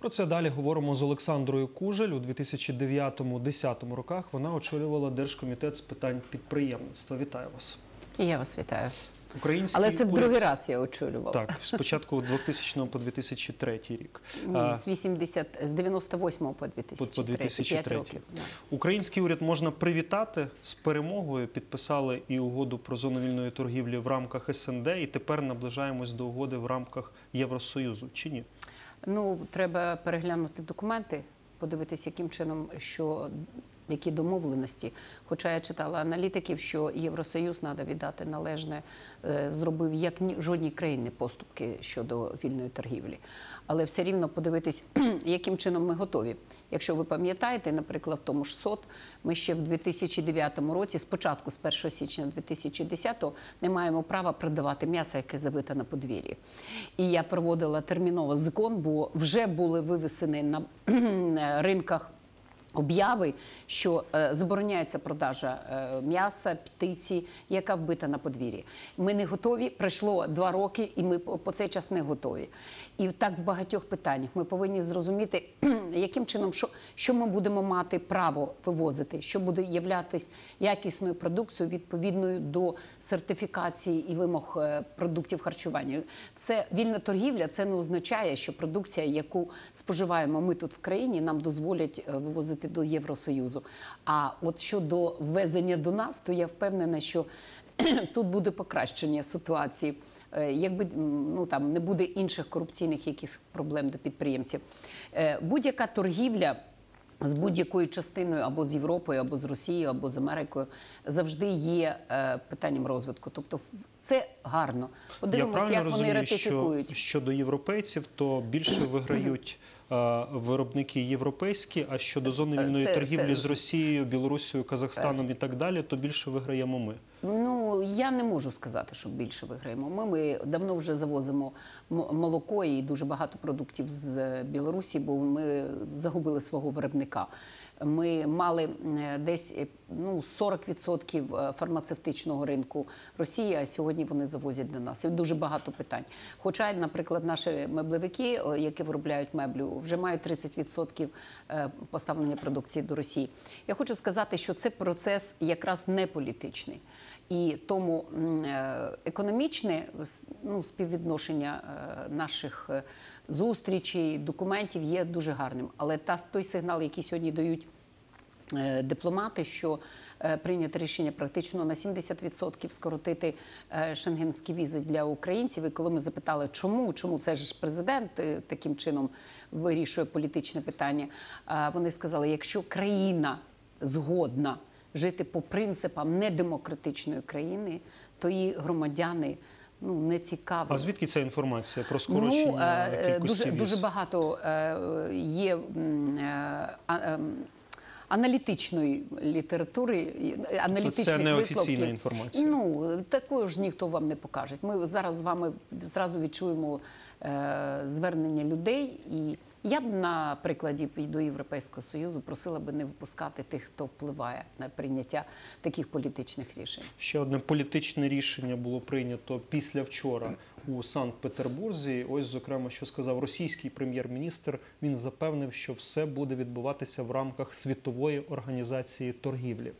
Про це далі говоримо з Олександрою Кужель. У 2009-2010 роках вона очолювала Держкомітет з питань підприємництва. Вітаю вас. Я вас вітаю. Український Але це в уряд- другий раз я очолювала. Так, спочатку 2000 по 2003 рік. Ні, з 80, з 98 по 2003. по 2003. 5 років. Український уряд можна привітати з перемогою. Підписали і угоду про зону вільної торгівлі в рамках СНД, і тепер наближаємось до угоди в рамках Євросоюзу. Чи ні? Ну, треба переглянути документи, подивитися, яким чином, що які домовленості. Хоча я читала аналітиків, що Євросоюз треба віддати належне, е, зробив як ні жодній країні поступки щодо вільної торгівлі. Але все рівно подивитись, яким чином ми готові. Якщо ви пам'ятаєте, наприклад, в тому ж СОТ, ми ще в 2009 році, спочатку з 1 січня 2010 не маємо права продавати м'ясо, яке забите на подвір'ї. І я проводила терміново закон, бо вже були вивесені на ринках. Обяви, що е, забороняється продажа е, м'яса, птиці, яка вбита на подвір'ї. Ми не готові. Пройшло два роки, і ми по, цей час не готові. І так в багатьох питаннях ми повинні зрозуміти, яким чином що, що ми будемо мати право вивозити, що буде являтись якісною продукцією відповідною до сертифікації і вимог е, продуктів харчування. Це вільна торгівля. Це не означає, що продукція, яку споживаємо ми тут в країні, нам дозволять е, вивозити до Євросоюзу. А от щодо ввезення до нас, то я впевнена, що тут буде покращення ситуації. Е, Якби ну там не буде інших корупційних якихось проблем до підприємців, Е, будь-яка торгівля з будь-якою частиною або з Європою, або з Росією, або з Америкою завжди є е, питанням розвитку. Тобто, це гарно. Подивимося, як вони розумію, що ратифікують. щодо європейців, то більше виграють виробники європейські, а щодо зони Е, вільної це- торгівлі це- з Росією, Білорусією, Казахстаном і так далі, то більше виграємо ми. Ну я не можу сказати, що більше виграємо. Ми, ми давно вже завозимо молоко і дуже багато продуктів з е, Білорусі, бо ми загубили свого виробника. Ми мали е, десь е, ну 40% фармацевтичного ринку Росії, а сьогодні вони завозять до нас. І дуже багато питань. Хоча, наприклад, наші меблевики, які виробляють меблю, вже мають 30% е, поставлення продукції до Росії. Я хочу сказати, що це процес якраз не політичний. І тому е, економічне ну, співвідношення е, наших е, зустрічей, документів є дуже гарним. Але та, той сигнал, який сьогодні дають дипломати, що прийнято рішення практично на 70% скоротити шенгенські візи для українців. І коли ми запитали, чому, чому це ж президент таким чином вирішує політичне питання, вони сказали, якщо країна згодна жити по принципам недемократичної країни, то її громадяни ну не цікаві. А звідки ця інформація про скорочення Ну, кількості дуже, віз? дуже багато е, є е, аналітичної літератури, аналітичних це неофіційна інформація. Ну, такого ж ніхто вам не покаже. Ми зараз з вами зразу відчуємо звернення людей. І я б на прикладі до Європейського Союзу просила би не випускати тих, хто впливає на прийняття таких політичних рішень. Ще одне політичне рішення було прийнято після вчора у Санкт-Петербурзі. Ось, зокрема, що сказав російський прем'єр-міністр. Він запевнив, що все буде відбуватися в рамках світової організації торгівлі.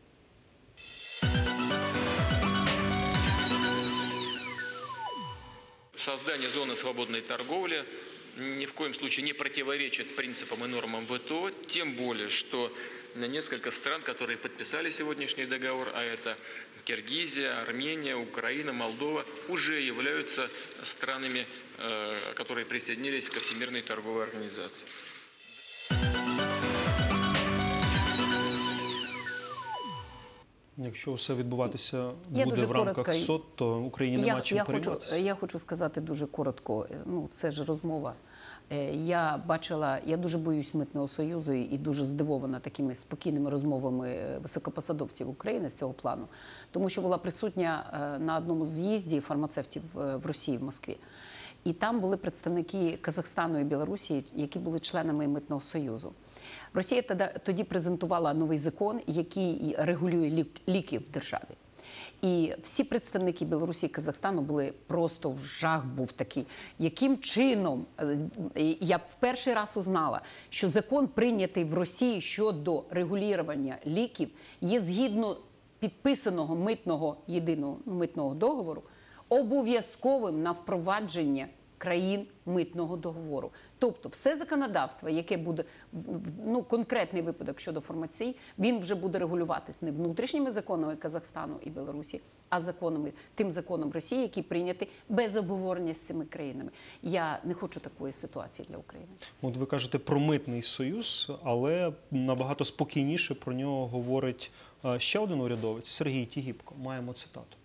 Создание зоны свободной торговли ни в коем случае не противоречит принципам и нормам ВТО, тем более, что несколько стран, которые подписали сегодняшний договор, а это Киргизия, Армения, Украина, Молдова, уже являются странами, э, которые присоединились ко Всемирной торговой организации. Якщо все відбуватися Я буде дуже в рамках коротко. СОТ, то Україні нема я, чим я хочу, порівнятися. я хочу сказати дуже коротко. е, Ну, це ж розмова. Е, Я бачила, я дуже боюсь митного союзу і дуже здивована такими спокійними розмовами е, високопосадовців України з цього плану, тому що була присутня е, на одному з'їзді фармацевтів в Росії в Москві. І там були представники Казахстану і Білорусі, які були членами митного союзу. Росія тоді, презентувала новий закон, який регулює лік- ліки в державі. І всі представники Білорусі і Казахстану були просто в жах був такий. Яким чином Е, я в перший раз узнала, що закон прийнятий в Росії щодо регулювання ліків є згідно підписаного митного єдиного митного договору обов'язковим на впровадження країн митного договору. Тобто, все законодавство, яке буде ну, конкретний випадок щодо фармації, він вже буде регулюватись не внутрішніми законами Казахстану і Білорусі, а законами тим законом Росії, який прийнятий без обговорення з цими країнами. Я не хочу такої ситуації для України. От ви кажете про митний союз, але набагато спокійніше про нього говорить е, ще один урядовець Сергій Тігіпко. Маємо цитату.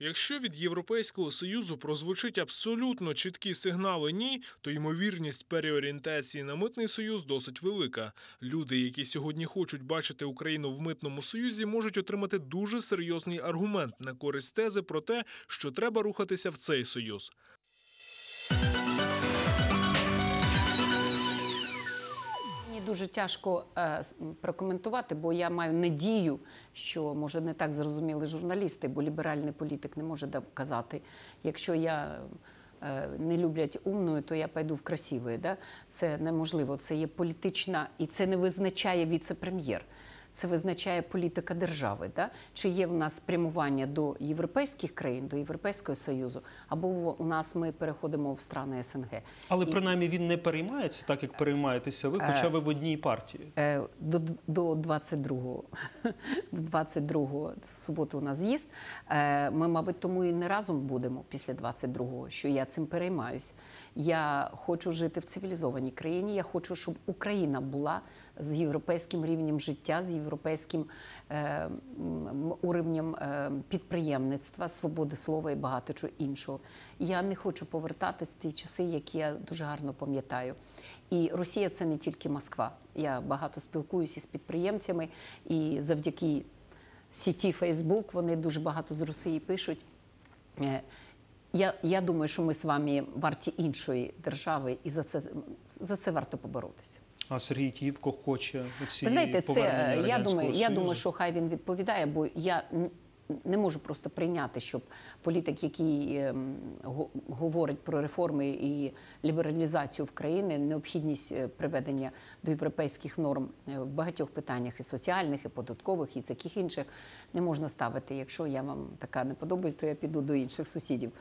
Якщо від Європейського союзу прозвучить абсолютно чіткі сигнали ні, то ймовірність переорієнтації на митний союз досить велика. Люди, які сьогодні хочуть бачити Україну в митному союзі, можуть отримати дуже серйозний аргумент на користь тези про те, що треба рухатися в цей союз. Дуже тяжко е, прокоментувати, бо я маю надію, що може не так зрозуміли журналісти, бо ліберальний політик не може казати, якщо я. е, Не люблять умною, то я пойду в красивої. Да? Це неможливо. Це є політична, і це не визначає віце-прем'єр. Це визначає політика держави. Да? Чи є в нас спрямування до європейських країн, до Європейського Союзу, або у нас ми переходимо в страни СНГ. Але І- принаймні він не переймається так, як переймаєтеся ви, хоча ви в одній партії. Е, До, до 22-го, до 22-го в суботу у нас з'їзд. Е, Ми, мабуть, тому і не разом будемо після 22-го, що я цим переймаюсь. Я хочу жити в цивілізованій країні. Я хочу, щоб Україна була з європейським рівнем життя, з європейським е, уровнем е, підприємництва, свободи слова і багато чого іншого. Я не хочу повертатись в ті часи, які я дуже гарно пам'ятаю. І Росія це не тільки Москва. Я багато спілкуюся з підприємцями, і завдяки сіті Фейсбук вони дуже багато з Росії пишуть. Е, Я, я думаю, що ми з вами варті іншої держави, і за це, за це варто поборотися. А Сергій Тігіпко хоче ці знаєте, це е, я думаю, я думаю, що хай він відповідає, бо я не можу просто прийняти, щоб політик, який ем, говорить про реформи і лібералізацію в країни, необхідність е, приведення до європейських норм е, в багатьох питаннях і соціальних, і податкових, і таких інших не можна ставити. Якщо я вам така не подобається, то я піду до інших сусідів.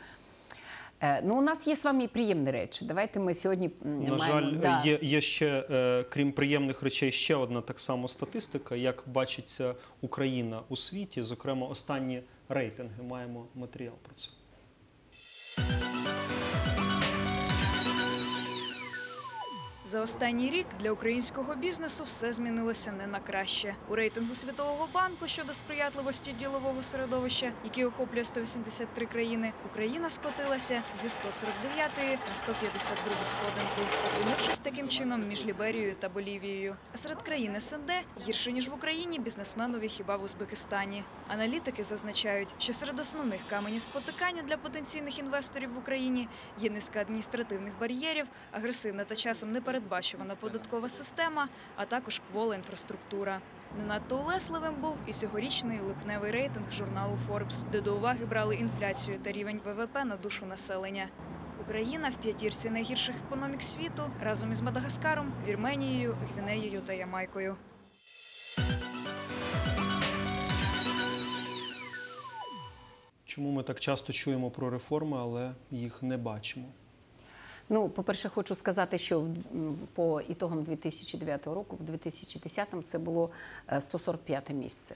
Е, Ну, у нас є з вами і приємні речі. Давайте ми сьогодні На маємо жаль, да. є, є ще, е, крім приємних речей, ще одна так само статистика, як бачиться Україна у світі. Зокрема, останні рейтинги. Маємо матеріал про це. За останній рік для українського бізнесу все змінилося не на краще. У рейтингу Світового банку щодо сприятливості ділового середовища, який охоплює 183 країни, Україна скотилася зі 149 на 152 сходинку, опинившись таким чином між Ліберією та Болівією. А серед країн СНД гірше ніж в Україні бізнесменові хіба в Узбекистані. Аналітики зазначають, що серед основних каменів спотикання для потенційних інвесторів в Україні є низка адміністративних бар'єрів, агресивна та часом непередбачувана податкова система, а також квола інфраструктура. Не надто улесливим був і цьогорічний липневий рейтинг журналу Forbes, де до уваги брали інфляцію та рівень ВВП на душу населення. Україна в п'ятірці найгірших економік світу разом із Мадагаскаром, Вірменією, Гвінеєю та Ямайкою. Чому ми так часто чуємо про реформи, але їх не бачимо? Ну, по-перше, хочу сказати, що по ітогам 2009 року, в 2010-му, це було е, 145 місце.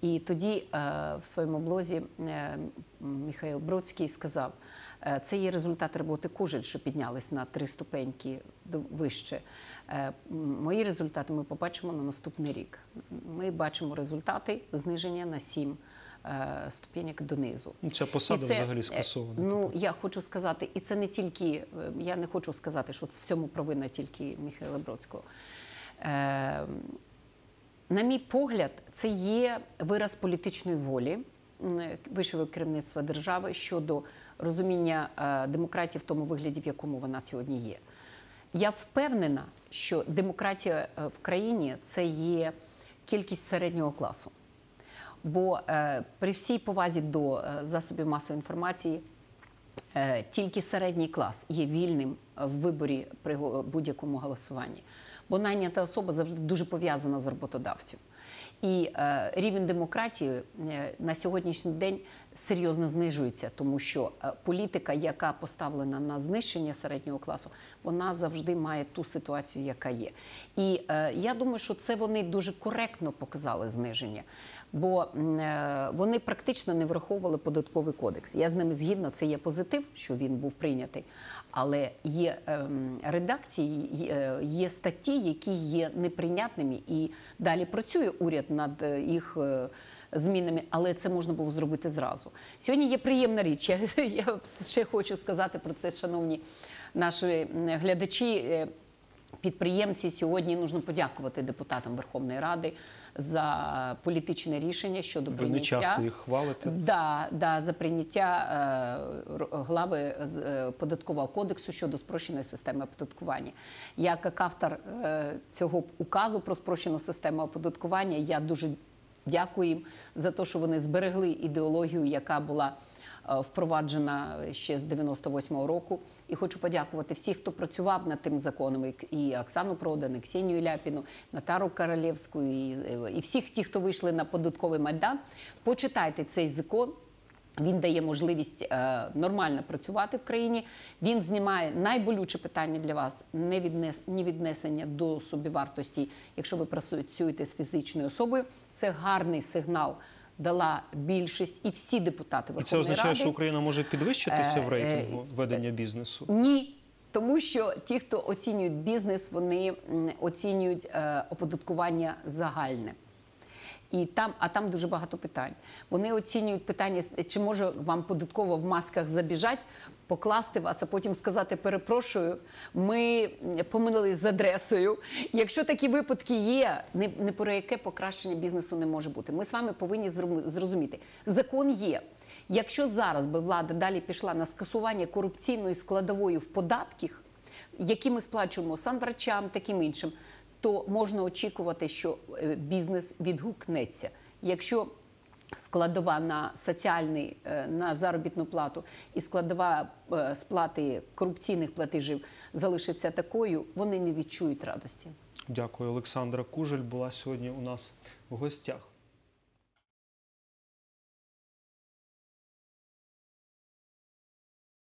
І тоді е, в своєму блозі е, Михайло Бродський сказав, е, це є результат роботи Кужель, що піднялись на три ступеньки вище. Е, Мої результати ми побачимо на наступний рік. Ми бачимо результати зниження на 7 ступенек донизу. Ну, Ця посада це, взагалі е, скасована. Ну я хочу сказати, і це не тільки е, я не хочу сказати, що в цьому провина тільки Михайла Бродського. Е, на мій погляд, це є вираз політичної волі вищого керівництва держави щодо розуміння е, демократії в тому вигляді, в якому вона сьогодні є. Я впевнена, що демократія е, в країні це є кількість середнього класу. Бо е, при всій повазі до е, засобів масової інформації, е, тільки середній клас є вільним в виборі при будь-якому голосуванні. Бо найнята особа завжди дуже пов'язана з роботодавцем. І е, рівень демократії е, на сьогоднішній день серйозно знижується, тому що е, політика, яка поставлена на знищення середнього класу, вона завжди має ту ситуацію, яка є. І е, я думаю, що це вони дуже коректно показали зниження, бо е, вони практично не враховували податковий кодекс. Я з ними згідна, це є позитив, що він був прийнятий. Але є ем, редакції, є, є статті, які є неприйнятними, і далі працює уряд над е, їх е, змінами, але це можна було зробити зразу. Сьогодні є приємна річ. Я, я ще хочу сказати про це, шановні наші глядачі. Е, Підприємці сьогодні нужно подякувати депутатам Верховної Ради за політичне рішення щодо Ви прийняття не часто їх хвалите. Да, да, за прийняття е, глави е, податкового кодексу щодо спрощеної системи оподаткування. Я як автор е, цього указу про спрощену систему оподаткування, я дуже дякую їм за те, що вони зберегли ідеологію, яка була е, впроваджена ще з 98-го року. І хочу подякувати всіх, хто працював над тим законом, і- Оксану Продан, і Ксенію Ляпіну, Натару Королєвську, і, і всіх ті, хто вийшли на податковий майдан. Почитайте цей закон. Він дає можливість е, нормально працювати в країні. Він знімає найболюче питання для вас не віднес, віднесення до собівартості, якщо ви працюєте з фізичною особою. Це гарний сигнал. Дала більшість і всі депутати І це означає, Ради. що Україна може підвищитися Е, в рейтингу ведення бізнесу. Ні. Тому що ті, хто оцінюють бізнес, вони оцінюють е, оподаткування загальне. І там, а там дуже багато питань. Вони оцінюють питання, чи може вам податково в масках забіжать, покласти вас, а потім сказати перепрошую, ми помилились з адресою. Якщо такі випадки є, не, не про яке покращення бізнесу не може бути. Ми з вами повинні зрозуміти, закон є. Якщо зараз би влада далі пішла на скасування корупційної складової в податках, які ми сплачуємо санврачам, таким іншим, то можна очікувати, що е, бізнес відгукнеться. Якщо складова на соціальний е, на заробітну плату і складова е, сплати корупційних платежів залишиться такою, вони не відчують радості. Дякую, Олександра Кужель була сьогодні у нас в гостях.